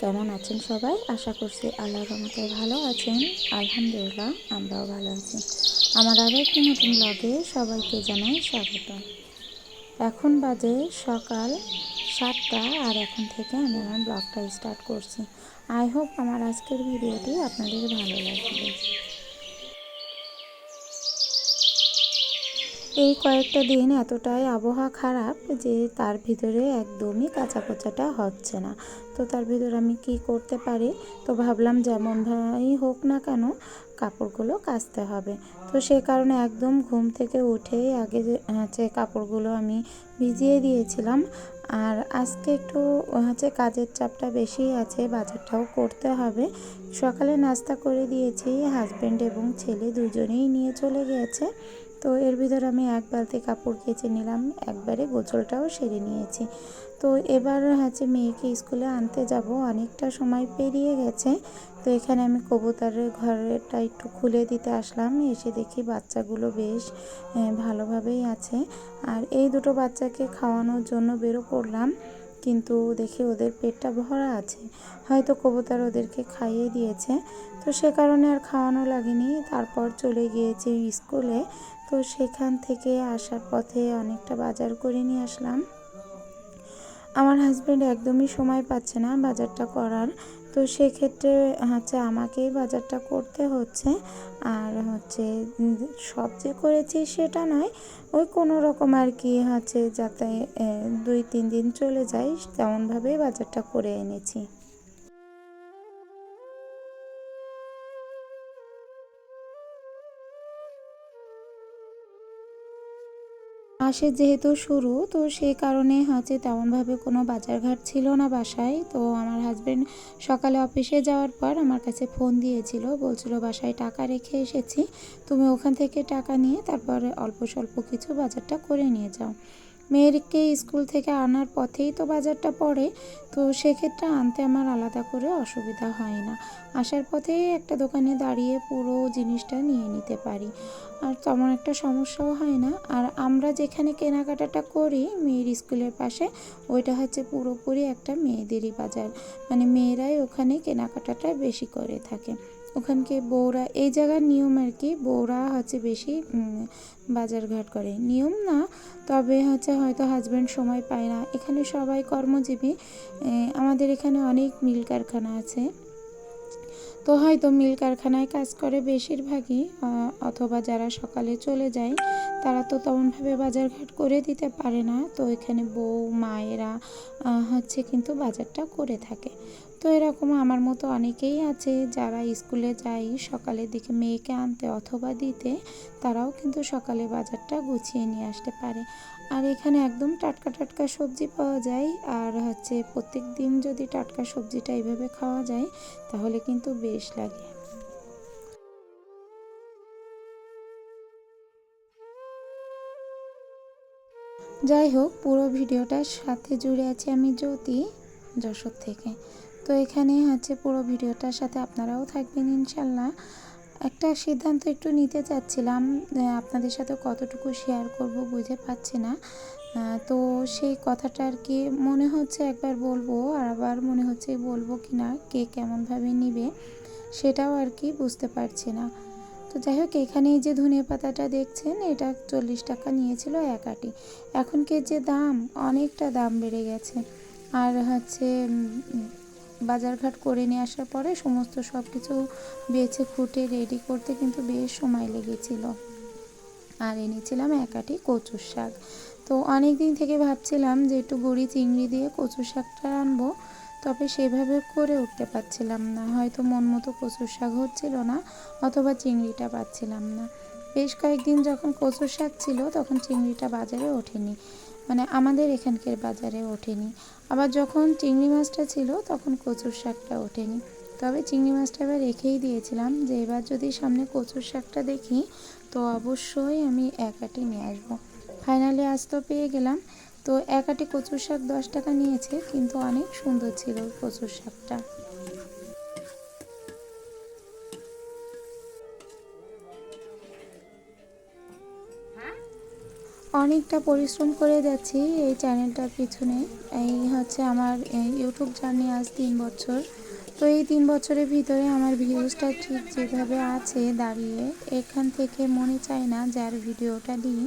কেমন আছেন সবাই? আশা করছি আল্লাহ রহমতে ভালো আছেন। আলহামদুলিল্লাহ, আমরাও ভালো আছি। আমার আরও একটি নতুন ব্লগে সবাইকে জানাই স্বাগত। এখন বাজে সকাল সাতটা আর এখন থেকে আমি আমার ব্লগটা স্টার্ট করছি। আই হোপ আমার আজকের ভিডিওটি আপনাদের ভালো লাগবে। এই কয়েকটা দিন এতটাই আবহাওয়া খারাপ যে তার ভিতরে একদমই কাঁচা কোচাটা হচ্ছে না। তো তার ভিতরে আমি কি করতে পারি? তো ভাবলাম যেমন ভাই হোক না কেন কাপড়গুলো কাচতে হবে। তো সে কারণে একদম ঘুম থেকে উঠেই আগে হচ্ছে কাপড়গুলো আমি ভিজিয়ে দিয়েছিলাম। আর আজকে একটু, হচ্ছে কাজের চাপটা বেশি আছে, বাজারটাও করতে হবে। সকালে নাস্তা করে দিয়েছি হাজব্যান্ড এবং ছেলে দুজনেই নিয়ে চলে গিয়েছে। তো এর ভিতর আমি এক বালতি কাপড় কেচে নিলাম, একবারে গোছলটাও সেরে নিয়েছি। তো এবার হচ্ছে মেয়েকে স্কুলে আনতে যাব, অনেকটা সময় পেরিয়ে গেছে। তো এখানে আমি কবুতরের ঘরটা একটু খুলে দিতে আসলাম, এসে দেখি বাচ্চাগুলো বেশ ভালোভাবেই আছে। আর এই দুটো বাচ্চাকে খাওয়ানোর জন্য বেরো পড়লাম, কিন্তু দেখি ওদের পেটটা ভরা আছে। হয়তো কবুতর ওদেরকে খাইয়ে দিয়েছে। তো সে কারণে আর খাওয়ানো লাগেনি। তারপর চলে গিয়েছি স্কুলে। তো সেখান থেকে আসার পথে অনেকটা বাজার করে নিয়ে আসলাম। আমার হাজব্যান্ড একদমই সময় পাচ্ছে না বাজারটা করার। তো সেক্ষেত্রে হচ্ছে আমাকেই বাজারটা করতে হচ্ছে। আর হচ্ছে সব যে করেছি সেটা নয়, ওই কোনো রকম আর কি হচ্ছে যাতে দুই, তিন দিন চলে যায়, তেমনভাবেই বাজারটা করে এনেছি। মাসের যেহেতু শুরু, তো সেই কারণে হচ্ছে তেমনভাবে কোনো বাজারঘাট ছিল না বাসায়। তো আমার হাজব্যান্ড সকালে অফিসে যাওয়ার পর আমার কাছে ফোন দিয়েছিল, বলছিল, বাসায় টাকা রেখে এসেছি, তুমি ওখান থেকে টাকা নিয়ে তারপরে অল্প স্বল্প কিছু বাজারটা করে নিয়ে যাও। মেয়েরকে স্কুল থেকে আনার পথেই তো বাজারটা পড়ে, তো সেক্ষেত্রে আনতে আমার আলাদা করে অসুবিধা হয় না। আসার পথেই একটা দোকানে দাঁড়িয়ে পুরো জিনিসটা নিয়ে নিতে পারি। আর তেমন একটা সমস্যাও হয় না। আর আমরা যেখানে কেনাকাটাটা করি মেয়ের স্কুলের পাশে, ওইটা হচ্ছে পুরোপুরি একটা মেয়েদেরই বাজার। মানে মেয়েরাই ওখানে কেনাকাটাটা বেশি করে থাকে। ওখানকে বউরা, এই জায়গার নিয়ম আর কি, বউরা হচ্ছে বেশি বাজারঘাট করে। নিয়ম না, তবে হচ্ছে হয়তো হাজব্যান্ড সময় পায় না। এখানে সবাই কর্মজীবী। আমাদের এখানে অনেক মিল কারখানা আছে। তো হয়তো মিল কারখানায় কাজ করে বেশিরভাগই অথবা যারা সকালে চলে যায়, তারা তো তেমনভাবে বাজারঘাট করে দিতে পারে না। তো এখানে বউ, মায়েরা হচ্ছে কিন্তু বাজারটা করে থাকে। তো এরকম আমার মতো অনেকেই আছে যারা স্কুলে যায়, সকালের দিকে মেয়েকে আনতে অথবা দিতে, তারাও কিন্তু সকালে বাজারটা গুছিয়ে নিয়ে আসতে পারে। আর এখানে একদম টাটকা টাটকা সবজি পাওয়া যায়। আর হচ্ছে প্রত্যেক দিন যদি টাটকা সবজিটা এইভাবে খাওয়া যায়, তাহলে কিন্তু বেশ লাগে। যাই হোক, পুরো ভিডিওটার সাথে জুড়ে আছি আমি জ্যোতি যশোর থেকে। তো এখানে হচ্ছে পুরো ভিডিওটার সাথে আপনারাও থাকবেন ইনশাল্লাহ। একটা সিদ্ধান্ত একটু নিতে চাচ্ছিলাম আপনাদের সাথে কতটুকু শেয়ার করব বুঝে পাচ্ছি না। তো সেই কথাটা আর কি, মনে হচ্ছে একবার বলব, আর আবার মনে হচ্ছে বলব কি না, কে কেমনভাবে নিবে সেটাও আর কি বুঝতে পারছি না। তো যাই হোক এখানে যে ধনিয়া পাতাটা দেখছেন, এটা চল্লিশ টাকা নিয়েছিল এক আটি। এখনকে যে দাম, অনেকটা দাম বেড়ে গেছে। আর হচ্ছে বাজারঘাট করে নিয়ে আসার পরে সমস্ত সব কিছু বেছে খুঁটে রেডি করতে কিন্তু বেশ সময় লেগেছিল। আর এনেছিলাম একাটি কচুর শাক। তো অনেক দিন থেকে ভাবছিলাম যে একটু বড়ি চিংড়ি দিয়ে কচুর শাকটা আনব, তবে সেভাবে করে উঠতে পারছিলাম না। হয়তো মন মতো কচুর শাক হচ্ছিল না, অথবা চিংড়িটা পাচ্ছিলাম না। বেশ কয়েকদিন যখন কচুর শাক ছিল, তখন চিংড়িটা বাজারে ওঠেনি। মানে আমাদের এখানকার বাজারে ওঠেনি। আবার যখন চিংড়ি মাছটা ছিল, তখন কচুর শাকটা ওঠেনি। তবে চিংড়ি মাছটা এবার রেখেই দিয়েছিলাম যে এবার যদি সামনে কচুর শাকটা দেখি, তো অবশ্যই আমি এক আটি নিয়ে আসব। ফাইনালি আজ তো পেয়ে গেলাম। তো এক আটি কচুর শাক দশ টাকা নিয়েছে, কিন্তু অনেক সুন্দর ছিল কচুর শাকটা। অনেকটা পরিশ্রম করে যাচ্ছি এই চ্যানেলটার পিছনে। এই হচ্ছে আমার ইউটিউব জার্নি আজ তিন বছর। তো এই তিন বছরের ভিতরে আমার ভিউজটা ঠিক যেভাবে আছে দাঁড়িয়ে, এখান থেকে মনে চায় না যার ভিডিওটা দিই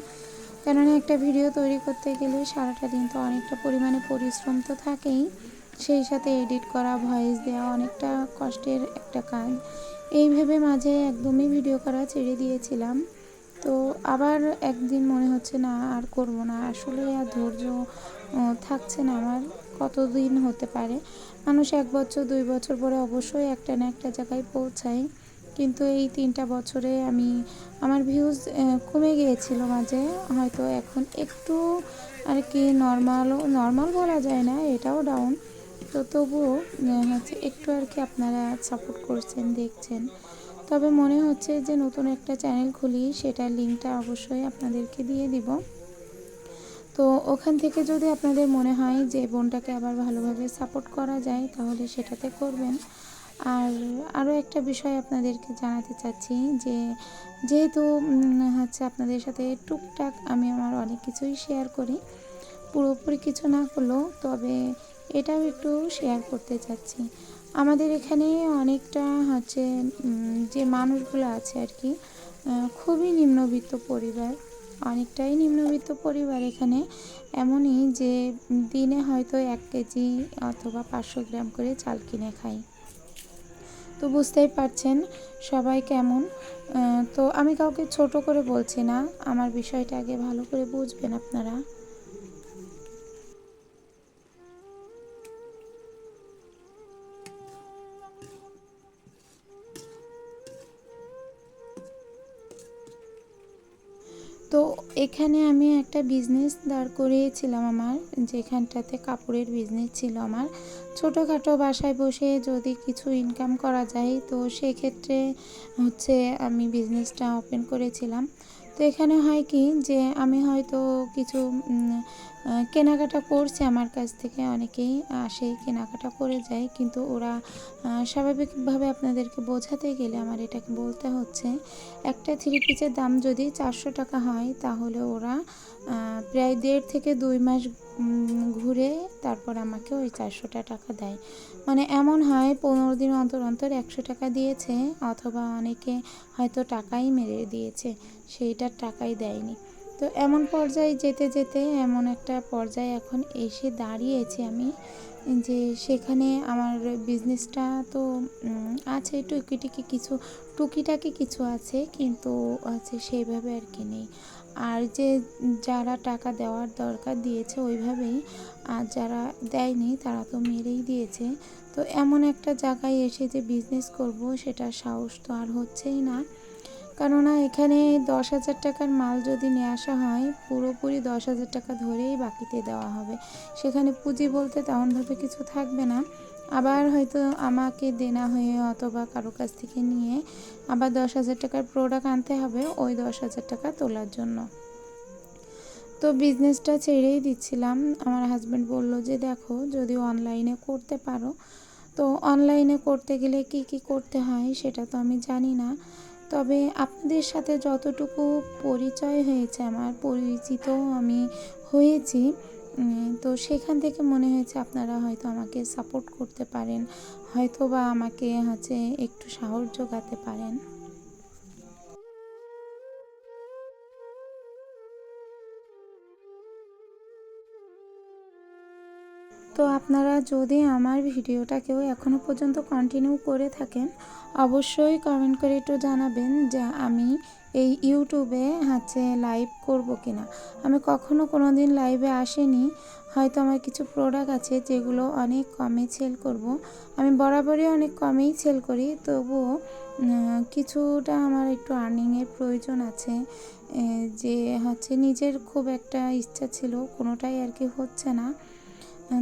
কেননা একটা ভিডিও তৈরি করতে গেলে সারাটা দিন তো অনেকটা পরিমাণে পরিশ্রম তো থাকেই। সেই সাথে এডিট করা ভয়েস দেওয়া অনেকটা কষ্টের একটা কাজ। এই ভেবে মাঝে একদমই ভিডিও করা ছেড়ে দিয়েছিলাম। তো আবার একদিন মনে হচ্ছে, না, আর করব না। আসলে আর ধৈর্য থাকছে না আমার। কতদিন হতে পারে? মানুষ এক বছর, দুই বছর পরে অবশ্যই একটা না একটা জায়গায় পৌঁছায়। কিন্তু এই তিনটা বছরে আমি, আমার ভিউজ কমে গিয়েছিল মাঝে। হয়তো এখন একটু আর কি নর্মাল নর্মাল বলা যায় না, এটাও ডাউন তো তবুও হচ্ছে একটু আর কি আপনারা সাপোর্ট করছেন, দেখছেন। তবে মনে হচ্ছে যে নতুন একটা চ্যানেল খুলি, সেটার লিঙ্কটা অবশ্যই আপনাদেরকে দিয়ে দিব। তো ওখান থেকে যদি আপনাদের মনে হয় যে বোনটাকে আবার ভালোভাবে সাপোর্ট করা যায়, তাহলে সেটাতে করবেন। আর আরও একটা বিষয় আপনাদেরকে জানাতে চাচ্ছি যে, যেহেতু হচ্ছে আপনাদের সাথে টুকটাক আমি আমার অনেক কিছুই শেয়ার করি, পুরোপুরি কিছু না করলেও তবে এটাও একটু শেয়ার করতে চাচ্ছি। আমাদের এখানে অনেকটা হচ্ছে যে মানুষগুলো আছে আর কি খুবই নিম্নবিত্ত পরিবার। অনেকটাই নিম্নবিত্ত পরিবার এখানে। এমনই যে দিনে হয়তো এক কেজি অথবা পাঁচশো গ্রাম করে চাল কিনে খায় তো বুঝতেই পারছেন সবাই কেমন। তো আমি কাউকে ছোট করে বলছি না। আমার বিষয়টা আগে ভালো করে বুঝবেন আপনারা। এখানে আমি একটা বিজনেস দাঁড় করিয়েছিলাম আমার, যেখানটাতে কাপড়ের বিজনেস ছিল আমার। ছোটোখাটো বাসায় বসে যদি কিছু ইনকাম করা যায়, তো সেক্ষেত্রে হচ্ছে আমি বিজনেসটা ওপেন করেছিলাম। তো এখানে হয় কি যে আমি হয়তো কিছু কেনাকাটা করছে আমার কাছ থেকে, অনেকেই আসে কেনাকাটা করে যায়, কিন্তু ওরা স্বাভাবিকভাবে আপনাদেরকে বোঝাতে গেলে আমার এটাকে বলতে হচ্ছে, একটা থ্রি পিসের দাম যদি চারশো টাকা হয়, তাহলে ওরা প্রায় দেড় থেকে দুই মাস ঘুরে তারপর আমাকে ওই চারশোটা টাকা দেয়। মানে এমন হয়, পনেরো দিন অন্তর অন্তর একশো টাকা দিয়েছে, অথবা অনেকে হয়তো টাকাই মেরে দিয়েছে, সেইটার টাকাই দেয়নি। তো এমন পর্যায়ে যেতে যেতে, এমন একটা পর্যায়ে এখন এসে দাঁড়িয়েছি আমি, যে সেখানে আমার বিজনেসটা তো আছে, টুকিটাকি কিছু টুকিটাকি কিছু আছে, কিন্তু আছে সেইভাবে আর কি নেই। আর যে যারা টাকা দেওয়ার দরকার দিয়েছে ওইভাবেই, আর যারা দেয়নি তারা তো মেরেই দিয়েছে। তো এমন একটা জায়গায় এসে যে বিজনেস করব সেটা সাহস তো আর হচ্ছেই না। কেননা এখানে দশ হাজার টাকার মাল যদি নিয়ে আসা হয়, পুরোপুরি দশ হাজার টাকা ধরেই বাকিতে দেওয়া হবে। সেখানে পুঁজি বলতে তেমনভাবে কিছু থাকবে না। আবার হয়তো আমাকে দেনা হয়ে অথবা কারও কাছ থেকে নিয়ে আবার দশ হাজার টাকার প্রোডাক্ট আনতে হবে ওই দশ হাজার টাকা তোলার জন্য। তো বিজনেসটা ছেড়েই দিচ্ছিলাম। আমার হাজব্যান্ড বলল যে, দেখো, যদি অনলাইনে করতে পারো। তো অনলাইনে করতে গেলে কি কি করতে হয় সেটা তো আমি জানি না। তবে আপনাদের সাথে যতটুকু পরিচয় হয়েছে, আমার পরিচিত আমি হয়েছি তো সেখান থেকে মনে হয়েছে আপনারা হয়তো আমাকে সাপোর্ট করতে পারেন হয়তো বা আমাকে হচ্ছে একটু সাহস যোগাতে পারেন। তো আপনারা যদি আমার ভিডিওটা কেউ এখনও পর্যন্ত কন্টিনিউ করে থাকেন, অবশ্যই কমেন্ট করে একটু জানাবেন যে আমি এই ইউটিউবে হচ্ছে লাইভ করব কিনা? আমি কখনো কোনো দিন লাইভে আসিনি। হয়তো আমার কিছু প্রোডাক্ট আছে যেগুলো অনেক কমে সেল করব। আমি বরাবরই অনেক কমেই সেল করি। তবুও কিছুটা আমার একটু আর্নিংয়ের প্রয়োজন আছে। যে হচ্ছে নিজের খুব একটা ইচ্ছা ছিল, কোনোটাই আর কি হচ্ছে না।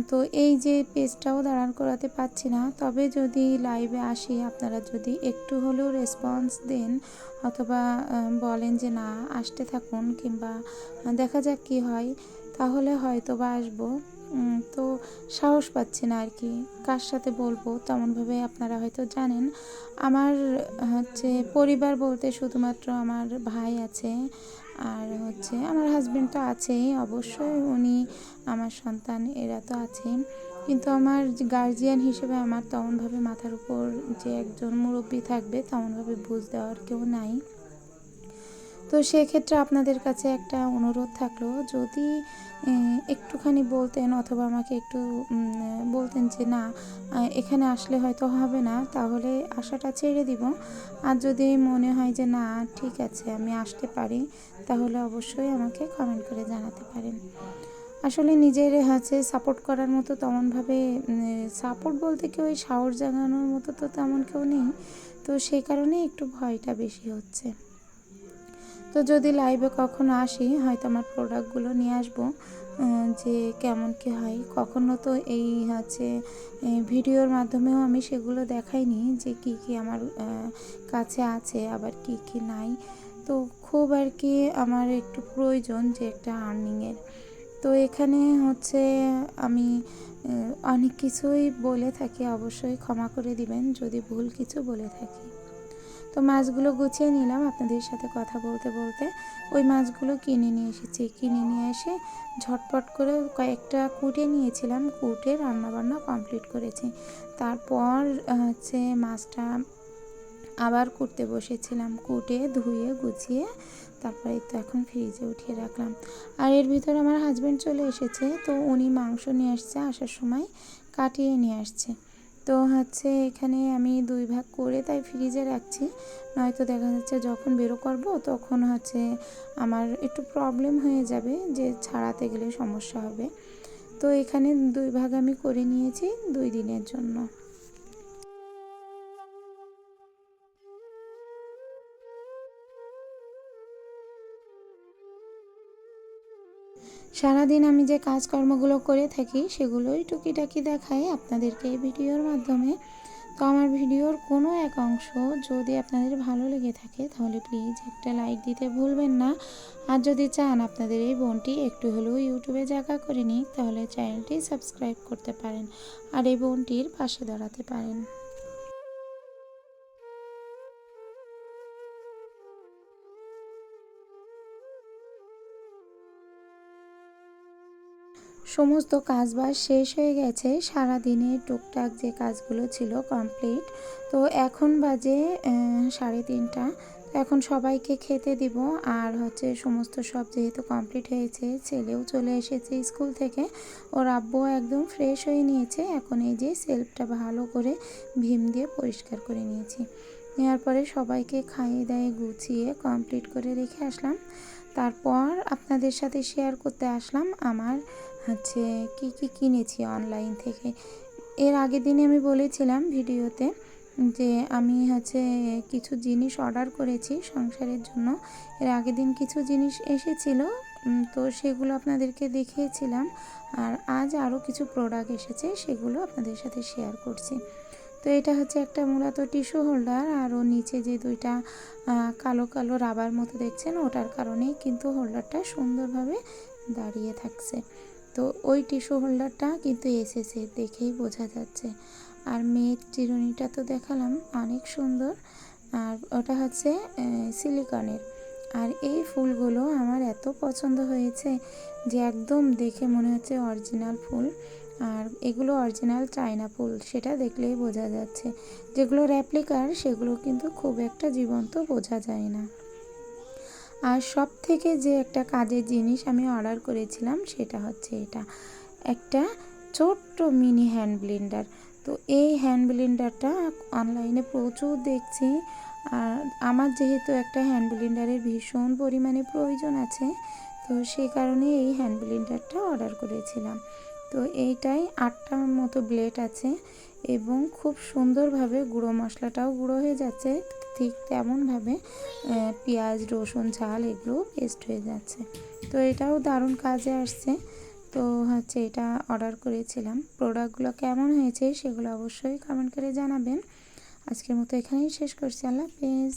তো এই যে পেজটাও দাঁড়ান করাতে পারছি না। তবে যদি লাইভে আসি, আপনারা যদি একটু হলেও রেসপন্স দেন অথবা বলেন যে না, আসতে থাকুন কিংবা দেখা যাক কি হয়, তাহলে হয়তো বা আসব তো সাহস পাচ্ছি না আর কি কার সাথে বলব, তেমনভাবে আপনারা হয়তো জানেন। আমার হচ্ছে পরিবার বলতে শুধুমাত্র আমার ভাই আছে আর হচ্ছে আমার হাজব্যান্ড তো আছেই, অবশ্যই উনি আমার সন্তান, এরা তো আছেই। কিন্তু আমার গার্জিয়ান হিসেবে আমার তেমনভাবে মাথার উপর যে একজন মুরব্বী থাকবে, তেমনভাবে বুঝ দেওয়ার কেউ নাই। তো সেক্ষেত্রে আপনাদের কাছে একটা অনুরোধ থাকল, যদি একটুখানি বলতেন অথবা আমাকে একটু বলতেন যে না এখানে আসলে হয়তো হবে না, তাহলে আশাটা ছেড়ে দিব। আর যদি মনে হয় যে না, ঠিক আছে, আমি আসতে পারি, তাহলে অবশ্যই আমাকে কমেন্ট করে জানাতে পারেন। আসলে নিজের হচ্ছে সাপোর্ট করার মতো তেমনভাবে সাপোর্ট বলতে কেউ ওই সাহস জাগানোর মতো তো তেমন কেউ নেই। তো সেই কারণে একটু ভয়টা বেশি হচ্ছে। তো যদি লাইভে কখনো আসি, হয়তো আমার প্রোডাক্টগুলো নিয়ে আসব যে কেমন কি হয়। কখনো তো এই হচ্ছে ভিডিওর মাধ্যমেও আমি সেগুলো দেখাইনি যে কি কি আমার কাছে আছে, আবার কি কি নাই। তো খুব আর কি আমার একটু প্রয়োজন যে একটা আর্নিংয়ের তো এখানে হচ্ছে আমি অনেক কিছুই বলে থাকি, অবশ্যই ক্ষমা করে দিবেন, যদি ভুল কিছু বলে থাকি। তো মাছগুলো গুছিয়ে নিলাম আপনাদের সাথে কথা বলতে বলতে। ওই মাছগুলো কিনে নিয়ে এসেছি। কিনে নিয়ে এসে ঝটপট করে কয়েকটা কুটে নিয়েছিলাম। কুটে রান্নাবান্না কমপ্লিট করেছি। তারপর হচ্ছে মাছটা আবার কুটতে বসেছিলাম। কুটে, ধুয়ে, গুছিয়ে তারপরে তো এখন ফ্রিজে উঠিয়ে রাখলাম। আর এর ভিতরে আমার হাজব্যান্ড চলে এসেছে। তো উনি মাংস নিয়ে আসছে, আসার সময় কাটিয়ে নিয়ে আসছে। তো হচ্ছে এখানে আমি দুই ভাগ করে তাই ফ্রিজে রাখছি। নয়তো দেখা যাচ্ছে যখন বেরো করব তখন হচ্ছে আমার একটু প্রবলেম হয়ে যাবে যে ছাড়াতে গেলে সমস্যা হবে। তো এখানে দুই ভাগ আমি করে নিয়েছি দুই দিনের জন্য। সারাদিন আমি যে কাজকর্মগুলো করে থাকি সেগুলোই টুকিটাকি দেখাই আপনাদেরকে এই ভিডিওর মাধ্যমে। তো আমার ভিডিওর কোনো এক অংশ যদি আপনাদের ভালো লেগে থাকে তাহলে প্লিজ একটা লাইক দিতে ভুলবেন না। আর যদি চান আপনাদের এই বোনটি একটু হলেও ইউটিউবে জায়গা করে নিক তাহলে চ্যানেলটি সাবস্ক্রাইব করতে পারেন আর এই বোনটির পাশে দাঁড়াতে পারেন। সমস্ত কাজবাজ শেষ হয়ে গেছে। সারা দিনের টুকটাক যে কাজগুলো ছিল কমপ্লিট তো এখন বাজে সাড়ে তিনটা। এখন সবাইকে খেতে দিব। আর হচ্ছে সমস্ত সব যেহেতু কমপ্লিট হয়েছে, ছেলেও চলে এসেছে স্কুল থেকে। ওর আব্বু একদম ফ্রেশ হয়ে নিয়েছে। এখন এই যে সেলফটা ভালো করে ভীম দিয়ে পরিষ্কার করে নিয়েছি। নেওয়ার পরে সবাইকে খাইয়ে দাইয়ে গুছিয়ে কমপ্লিট করে রেখে আসলাম। তারপর আপনাদের সাথে শেয়ার করতে আসলাম আমার হচ্ছে কি কি কিনেছি অনলাইন থেকে। এর আগের দিনে আমি বলেছিলাম ভিডিওতে যে আমি হচ্ছে কিছু জিনিস অর্ডার করেছি সংসারের জন্য। এর আগের দিন কিছু জিনিস এসেছিল তো সেগুলো আপনাদেরকে দেখিয়েছিলাম। আর আজ আরও কিছু প্রোডাক্ট এসেছে, সেগুলো আপনাদের সাথে শেয়ার করছি। তো এটা হচ্ছে একটা মূলত টিস্যু হোল্ডার আর ওর নিচে যে দুইটা কালো কালো রাবার মতো দেখছেন, ওটার কারণেই কিন্তু হোল্ডারটা সুন্দরভাবে দাঁড়িয়ে থাকছে। তো ওই টিস্যু হোল্ডারটা কিন্তু এসেছে দেখেই বোঝা যাচ্ছে। আর মেয়ের চিরুনিটা তো দেখালাম, অনেক সুন্দর। আর ওটা হচ্ছে সিলিকনের। আর এই ফুলগুলো আমার এত পছন্দ হয়েছে যে একদম দেখে মনে হচ্ছে অরিজিনাল ফুল। আর এগুলো অরিজিনাল চায়না ফুল, সেটা দেখলেই বোঝা যাচ্ছে। যেগুলো র্যাপ্লিকার সেগুলো কিন্তু খুব একটা জীবন্ত বোঝা যায় না। আর সব থেকে যে একটা কাজের জিনিস আমি অর্ডার করেছিলাম সেটা হচ্ছে এটা। একটা ছোট্ট মিনি হ্যান্ড ব্লেন্ডার। তো এই হ্যান্ড ব্লেন্ডারটা অনলাইনে প্রচুর দেখছি। আর আমার যেহেতু একটা হ্যান্ড ব্লেন্ডারের ভীষণ পরিমাণে প্রয়োজন আছে, তো সেই কারণে এই হ্যান্ড ব্লেন্ডারটা অর্ডার করেছিলাম। তো এইটাই আটটার মতো ব্লেড আছে এবং খুব সুন্দরভাবে গুঁড়ো মশলাটাও গুঁড়ো হয়ে যাচ্ছে। ঠিক তেমনভাবে পেঁয়াজ, রসুন, ঝাল এগুলো পেস্ট হয়ে যাচ্ছে। তো এটাও দারুণ কাজে আসছে। তো হচ্ছে এটা অর্ডার করেছিলাম। প্রোডাক্টগুলো কেমন হয়েছে সেগুলো অবশ্যই কমেন্ট করে জানাবেন। আজকের মতো এখানেই শেষ করছি। আল্লাহ হাফেজ।